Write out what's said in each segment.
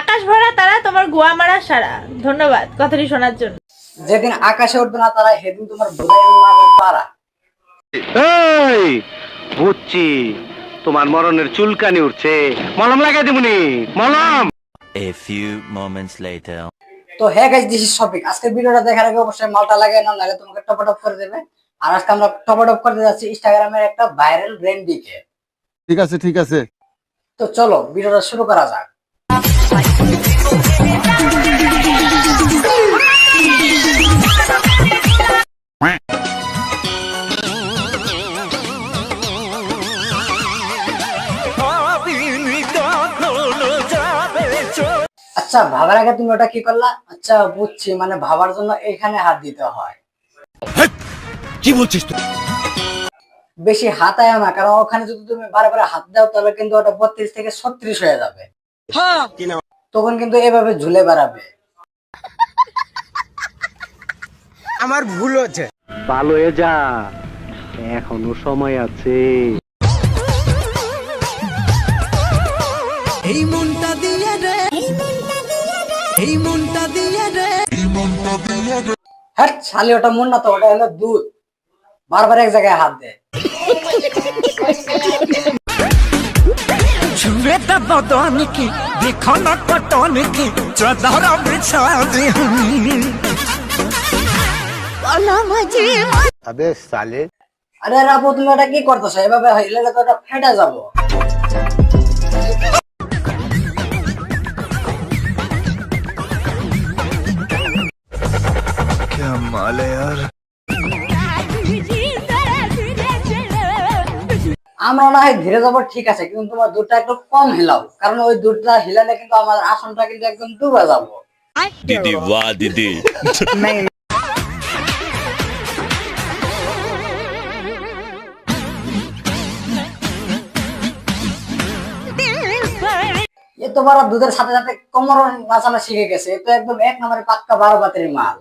আকাশ ভরা তারা তোমার গোয়া মারা সারা। ধন্যবাদ কথাটি শোনার জন্য। যেদিন আকাশে উঠবে না তারা সেদিন তোমার বোধাই মারবে পারা এই বুঝছি। তোমার মরণের চুলকানি উঠছে। মলম লাগাই দিবনি মলম। A few moments later. তো হ্যাঁ গাইজ দিস ইজ শপিং আজকের ভিডিওটা দেখার আগে অবশ্যই মালটা লাগাই নাও নাহলে তোমাকে টপটপ করে দেবে। আর আজকে আমরা টপটপ করতে যাচ্ছি ইনস্টাগ্রামের একটা ভাইরাল রেন্ডিকে ঠিক আছে ঠিক আছে। তো চলো ভিডিওটা শুরু করা যাক। আচ্ছা ভাবার আগে তুমি ওটা কি করলা? আচ্ছা বুঝছি মানে ভাবার জন্য এখানে হাত দিতে হয়। কি বলছিস তুই? বেশি হাত আয় না কারণ ওখানে যদি তুমি বারে বারে হাত দাও তাহলে কিন্তু ওটা বত্রিশ থেকে ছত্রিশ হয়ে যাবে। তখন কিন্তু এভাবে ঝুলে বেড়াবে। আমার ভুল হচ্ছে। ভালো যা এখনও সময় আছে। এই মনটা দিয়ে রে। এই মনটা দিয়ে রে। এই মনটা দিয়ে রে হ্যাঁ শালি ওটা মন না তো ওটা হলো দুধ। বারবার এক জায়গায় হাত দেয় ছুঁড়ে তো আমি কি न पटन की चदर बिछा दे আবে সালে আরে রাবু তুমি ওটা কি করতেছো এভাবে হইলে তো ওটা ফেটে যাবো আমরা না হয় ধীরে যাব ঠিক আছে কিন্তু তোমার দুধটা একটু কম হিলাও কারণ ওই দুধটা হিলালে কিন্তু আমার আসনটা কিন্তু একদম ডুবে যাব। Didi, wah, Didi. এ তো বড় দুধের সাথে সাথে কোমর নাচানো শিখে গেছে তো একদম এক নম্বরে পাক্কা বারো বাতের মাল।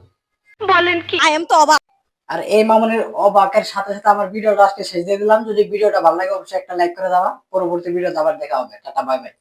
আর এই মামুনের অবাকের সাথে সাথে আমার ভিডিওটা আজকে শেষ দিয়ে দিলাম। যদি ভিডিওটা ভালো লাগে, অবশ্যই একটা লাইক করে দেওয়া। পরবর্তী ভিডিওতে আবার দেখা হবে। Tata bye bye